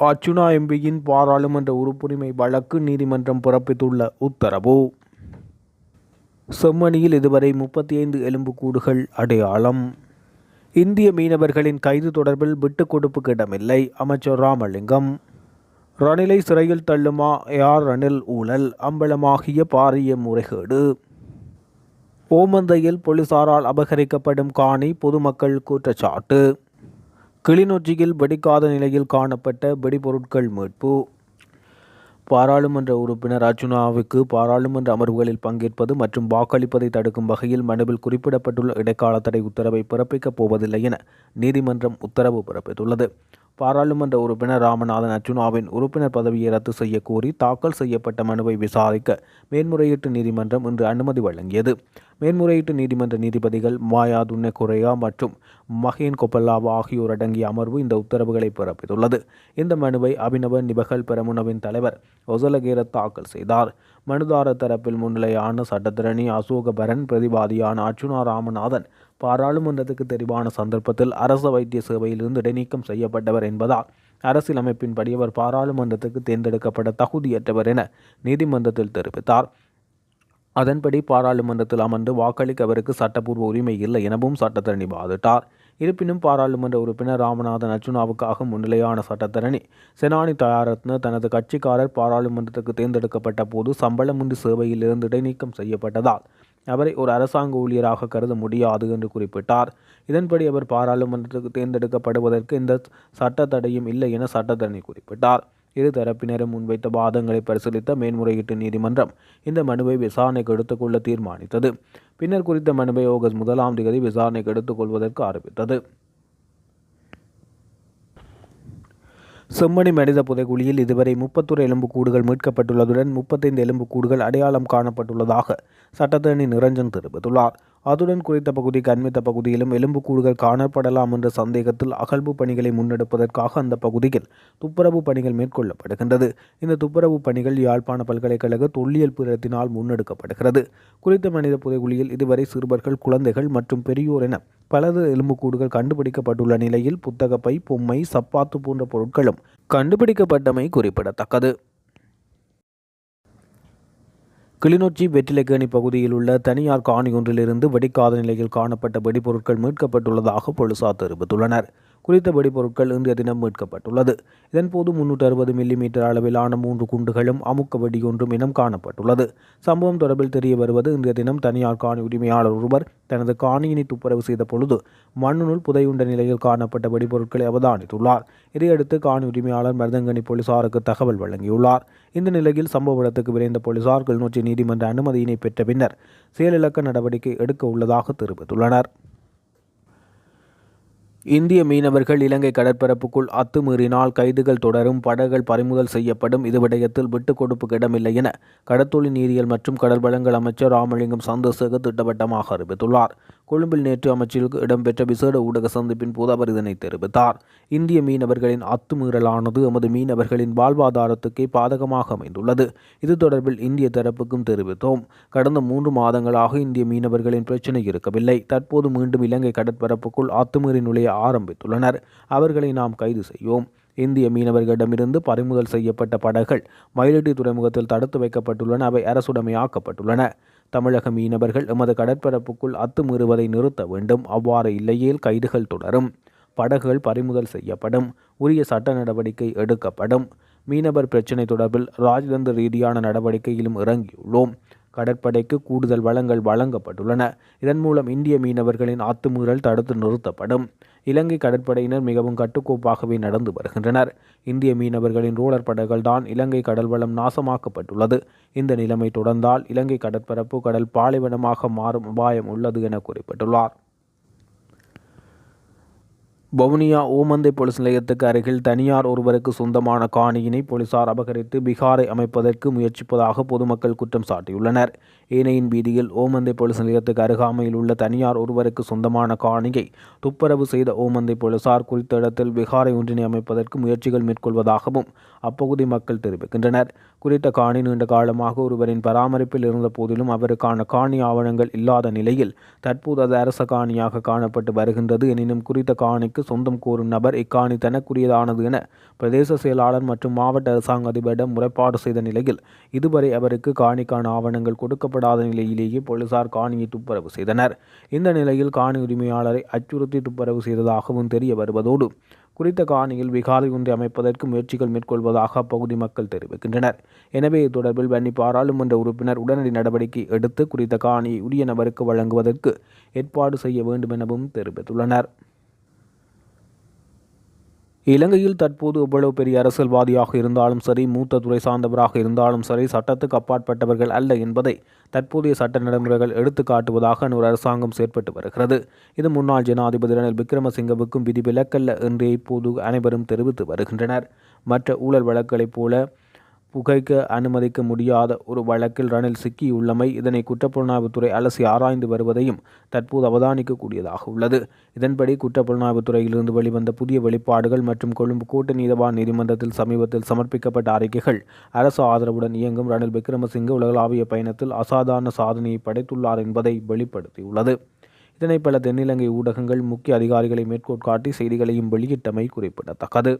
அர்ச்சுனா எம்பியின் பாராளுமன்ற உறுப்புரிமை வழக்கு நீதிமன்றம் பிறப்பித்துள்ள உத்தரவு. செம்மணியில் இதுவரை முப்பத்தி ஐந்து எலும்புக்கூடுகள் அடையாளம். இந்திய மீனவர்களின் கைது தொடர்பில் விட்டுக் கொடுப்புக்கு இடமில்லை அமைச்சர் ராமலிங்கம். ரணிலை சிறையில் தள்ளுமா ஏஆர் ரணில் ஊழல் அம்பலமாகிய பாரிய முறைகேடு. ஓமந்தையில் போலீசாரால் அபகரிக்கப்படும் காணி பொதுமக்கள் குற்றச்சாட்டு. கிளிநொச்சியில் வெடிக்காத நிலையில் காணப்பட்ட வெடிபொருட்கள் மீட்பு. பாராளுமன்ற உறுப்பினர் அர்ஜுனாவுக்கு பாராளுமன்ற அமர்வுகளில் பங்கேற்பது மற்றும் வாக்களிப்பதை தடுக்கும் வகையில் மனுவில் குறிப்பிடப்பட்டுள்ள இடைக்கால தடை உத்தரவை பிறப்பிக்கப் போவதில்லை என நீதிமன்றம் உத்தரவு பிறப்பித்துள்ளது. பாராளுமன்ற உறுப்பினர் ராமநாதன் அர்ஜுனாவின் உறுப்பினர் பதவியை ரத்து செய்ய கோரி தாக்கல் செய்யப்பட்ட மனுவை விசாரிக்க மேன்முறையீட்டு நீதிமன்றம் இன்று அனுமதி வழங்கியது. மேன்முறையீட்டு நீதிமன்ற நீதிபதிகள் மாயா துன்னே குரையா மற்றும் மகேன் கொப்பல்லாவா ஆகியோர் அடங்கிய அமர்வு இந்த உத்தரவுகளை பிறப்பித்துள்ளது. இந்த மனுவை அபினவ நிபகல் பெரமுனவின் தலைவர் ஒசலகேர தாக்கல் செய்தார். மனுதாரர் தரப்பில் முன்னிலையான சட்டத்திரணி அசோகபரன் பிரதிவாதியான அர்ச்சுனா ராமநாதன் பாராளுமன்றத்துக்கு தெரிவான சந்தர்ப்பத்தில் அரச வைத்திய சேவையிலிருந்து இடைநீக்கம் செய்யப்பட்டவர் என்பதால் அரசியலமைப்பின்படி அவர் பாராளுமன்றத்துக்கு தேர்ந்தெடுக்கப்பட தகுதியற்றவர் என நீதிமன்றத்தில் தெரிவித்தார். அதன்படி பாராளுமன்றத்தில் அமர்ந்து வாக்களிக்க அவருக்கு சட்டப்பூர்வ உரிமை இல்லை எனவும் சட்டத்தரணி வாதிட்டார். இருப்பினும் பாராளுமன்ற உறுப்பினர் ராமநாதன் அர்ஜுனாவுக்காக முன்னிலையான சட்டத்தரணி செனானி தயாரத்ன தனது கட்சிக்காரர் பாராளுமன்றத்துக்கு தேர்ந்தெடுக்கப்பட்ட போது சம்பளமின்றி சேவையில் இருந்து இடைநீக்கம் செய்யப்பட்டதால் அவரை ஒரு அரசாங்க ஊழியராக கருத முடியாது என்று குறிப்பிட்டார். இதன்படி அவர் பாராளுமன்றத்துக்கு தேர்ந்தெடுக்கப்படுவதற்கு இந்த சட்ட தடையும் இல்லை என சட்டத்தரணி குறிப்பிட்டார். இரு தரப்பினரும் முன்வைத்த வாதங்களை பரிசீலித்த மேன்முறையீட்டு நீதிமன்றம் இந்த மனுவை விசாரணைக்கு எடுத்துக்கொள்ள தீர்மானித்தது. பின்னர் குறித்த மனுவை ஆகஸ்ட் முதலாம் தேதி விசாரணைக்கு எடுத்துக்கொள்வதற்கு ஆரம்பித்தது செம்மணி மனித புதைகுழியில் இதுவரை முப்பத்தொரு எலும்புக்கூடுகள் மீட்கப்பட்டுள்ளதுடன் முப்பத்தைந்து எலும்புக்கூடுகள் அடையாளம் காணப்பட்டுள்ளதாக சட்டத்தரணி நிரஞ்சன் தெரிவித்துள்ளார். அதுடன் குறித்த பகுதி கண்மித்த பகுதியிலும் எலும்புக்கூடுகள் காணப்படலாம் என்ற சந்தேகத்தில் அகழ்வு பணிகளை முன்னெடுப்பதற்காக அந்த பகுதியில் துப்புரவு பணிகள் மேற்கொள்ளப்படுகின்றது. இந்த துப்புரவு பணிகள் யாழ்ப்பாண பல்கலைக்கழக தொல்லியல் பிரிவத்தினால் முன்னெடுக்கப்படுகிறது. குறித்த மனித புதைகுழியில் இதுவரை சிறுவர்கள் குழந்தைகள் மற்றும் பெரியோர் என பலது எலும்புக்கூடுகள் கண்டுபிடிக்கப்பட்டுள்ள நிலையில் புத்தகப்பை பொம்மை சப்பாத்து போன்ற பொருட்களும் கண்டுபிடிக்கப்பட்டமை குறிப்பிடத்தக்கது. கிளிநொச்சி வெற்றிலைக்கேணி பகுதியில் உள்ள தனியார் காணி ஒன்றிலிருந்து வெடிக்காத நிலையில் காணப்பட்ட வெடிபொருட்கள் மீட்கப்பட்டுள்ளதாக போலீசார் தெரிவித்துள்ளனர். குறித்த வெடிபொருட்கள் இன்றைய தினம் மீட்கப்பட்டுள்ளது. இதன்போது முன்னூற்று அறுபது மில்லிமீட்டர் அளவிலான மூன்று குண்டுகளும் அமுக்க வெடியொன்றும் இனம் காணப்பட்டுள்ளது. சம்பவம் தொடர்பில் தெரிய வருவது இன்றைய தினம் தனியார் காணி உரிமையாளர் ஒருவர் தனது காணியினை துப்புரவு செய்த பொழுது மண்ணுனுள் புதையுண்ட நிலையில் காணப்பட்ட வெடிபொருட்களை அவதானித்துள்ளார். இதையடுத்து காணி உரிமையாளர் மருதங்கனி போலீசாருக்கு தகவல் வழங்கியுள்ளார். இந்த நிலையில் சம்பவ இடத்துக்கு விரைந்த போலீசார் கிளிநொச்சி நீதிமன்ற அனுமதியினை பெற்ற பின்னர் செயலிழக்க நடவடிக்கை எடுக்க உள்ளதாக தெரிவித்துள்ளனர். இந்திய மீனவர்கள் இலங்கை கடற்பரப்புக்குள் அத்துமீறினால் கைதுகள் தொடரும் படகுகள் பறிமுதல் செய்யப்படும் இது விடயத்தில் விட்டுக் கொடுப்புக்கு இடமில்லை என கடத்தொழில் நீரியல் மற்றும் கடல் வளங்கள் அமைச்சர் ராமலிங்கம் சந்திரசேகர் திட்டவட்டமாக அறிவித்துள்ளார். கொழும்பில் நேற்று அமைச்சருக்கு இடம்பெற்ற விசேட ஊடக சந்திப்பின் போது அவர் இதனை தெரிவித்தார். இந்திய மீனவர்களின் அத்துமீறலானது எமது மீனவர்களின் வாழ்வாதாரத்துக்கே பாதகமாக அமைந்துள்ளது. இது தொடர்பில் இந்திய தரப்புக்கும் தெரிவித்தோம். கடந்த மூன்று மாதங்களாக இந்திய மீனவர்களின் பிரச்சினை இருக்கவில்லை. தற்போது மீண்டும் இலங்கை கடற்பரப்புக்குள் அத்துமீறி நுழைய ஆரம்பித்துள்ளனர். அவர்களை நாம் கைது செய்வோம். இந்திய மீனவர்களிடமிருந்து பறிமுதல் செய்யப்பட்ட படகுகள் மயிலிட்டி துறைமுகத்தில் தடுத்து வைக்கப்பட்டுள்ளன. அவை அரசுடைமையாக்கப்பட்டுள்ளன. தமிழக மீனவர்கள் எமது கடற்பரப்புக்குள் அத்துமீறுவதை நிறுத்த வேண்டும். அவ்வாறு இல்லையேல் கைதுகள் தொடரும். படகுகள் பறிமுதல் செய்யப்படும். உரிய சட்ட நடவடிக்கை எடுக்கப்படும். மீனவர் பிரச்சினை தொடர்பில் ராஜதந்திர ரீதியான நடவடிக்கையிலும் இறங்கியுள்ளோம். கடற்படைக்கு கூடுதல் வளங்கள் வழங்கப்பட்டுள்ளன. இதன் மூலம் இந்திய மீனவர்களின் அத்துமீறல் தடுத்து நிறுத்தப்படும். இலங்கை கடற்படையினர் மிகவும் கட்டுக்கோப்பாகவே நடந்து வருகின்றனர். இந்திய மீனவர்களின் ரோலர் படகுகள் தான் இலங்கை கடல் வளம் நாசமாக்கப்பட்டுள்ளது. இந்த நிலைமை தொடர்ந்தால் இலங்கை கடற்பரப்பு கடல் பாலைவனமாக மாறும் அபாயம் உள்ளது என குறிப்பிட்டுள்ளார். வவுனியா ஓமந்தை போலீஸ் நிலையத்துக்கு அருகில் தனியார் ஒருவருக்கு சொந்தமான காணியினை போலீசார் அபகரித்து பீகாரை அமைப்பதற்கு முயற்சிப்பதாக பொதுமக்கள் குற்றம் சாட்டியுள்ளனர். ஏனையின் வீதியில் ஓமந்தை போலீஸ் நிலையத்துக்கு அருகாமையில் உள்ள தனியார் ஒருவருக்கு சொந்தமான காணியை துப்பரவு செய்த ஓமந்தை போலீசார் குறித்த இடத்தில் பீகாரை ஒன்றினை அமைப்பதற்கு முயற்சிகள் மேற்கொள்வதாகவும் அப்பகுதி மக்கள் தெரிவிக்கின்றனர். குறித்த காணி நீண்ட காலமாக ஒருவரின் பராமரிப்பில் இருந்த போதிலும் அவருக்கான காணி ஆவணங்கள் இல்லாத நிலையில் தற்போது அது அரச காணியாக காணப்பட்டு வருகின்றது. எனினும் குறித்த காணிக்கு சொந்தம் கோரும் நபர் இக்காணி தனக்குரியதானது என பிரதேச செயலாளர் மற்றும் மாவட்ட அரசாங்க அதிபரிடம் முறைப்பாடு செய்த நிலையில் இதுவரை அவருக்கு காணிக்கான ஆவணங்கள் கொடுக்கப்படாத நிலையிலேயே போலீசார் காணியை துப்புரவு செய்தனர். இந்த நிலையில் காணி உரிமையாளரை அச்சுறுத்தி துப்புரவு செய்ததாகவும் தெரிய வருவதோடு குறித்த காணியில் விகாரை ஒன்றை அமைப்பதற்கு முயற்சிகள் மேற்கொள்வதாக அப்பகுதி மக்கள் தெரிவிக்கின்றனர். எனவே தொடர்பில் வன்னி பாராளுமன்ற உறுப்பினர் உடனடி நடவடிக்கை எடுத்து குறித்த காணியை உரிய நபருக்கு வழங்குவதற்கு ஏற்பாடு செய்ய வேண்டும் எனவும் தெரிவித்துள்ளனர். இலங்கையில் தற்போது எவ்வளவு பெரிய அரசியல்வாதியாக இருந்தாலும் சரி மூத்த துறை சார்ந்தவராக இருந்தாலும் சரி சட்டத்துக்கு அப்பாற்பட்டவர்கள் அல்ல என்பதை தற்போதைய சட்ட நடைமுறைகள் எடுத்து காட்டுவதாக ஒரு அரசாங்கம் செயற்பட்டு வருகிறது. இது முன்னாள் ஜனாதிபதி ரணில் விக்ரமசிங்கவுக்கும் விதிவிலக்கல்ல என்று இப்போது அனைவரும் தெரிவித்து வருகின்றனர். மற்ற ஊழல் வழக்குகளைப் போல புகைக்க அனுமதிக்க முடியாத ஒரு வழக்கில் ரணில் சிக்கியுள்ளமை இதனை குற்றப்புலனாய்வுத்துறை அலசி ஆராய்ந்து வருவதையும் தற்போது அவதானிக்கக்கூடியதாக உள்ளது. இதன்படி குற்றப்புலனாய்வுத்துறையிலிருந்து வெளிவந்த புதிய வெளிப்பாடுகள் மற்றும் கொழும்பு கூட்டு நீதவான் நீதிமன்றத்தில் சமீபத்தில் சமர்ப்பிக்கப்பட்ட அறிக்கைகள் அரசு ஆதரவுடன் இயங்கும் ரணில் விக்ரமசிங்க உலகளாவிய பயணத்தில் அசாதாரண சாதனையை படைத்துள்ளார் என்பதை வெளிப்படுத்தியுள்ளது. இதனை பல தென்னிலங்கை ஊடகங்கள் முக்கிய அதிகாரிகளை மேற்கோள் காட்டி செய்திகளையும் வெளியிட்டமை குறிப்பிடத்தக்கது.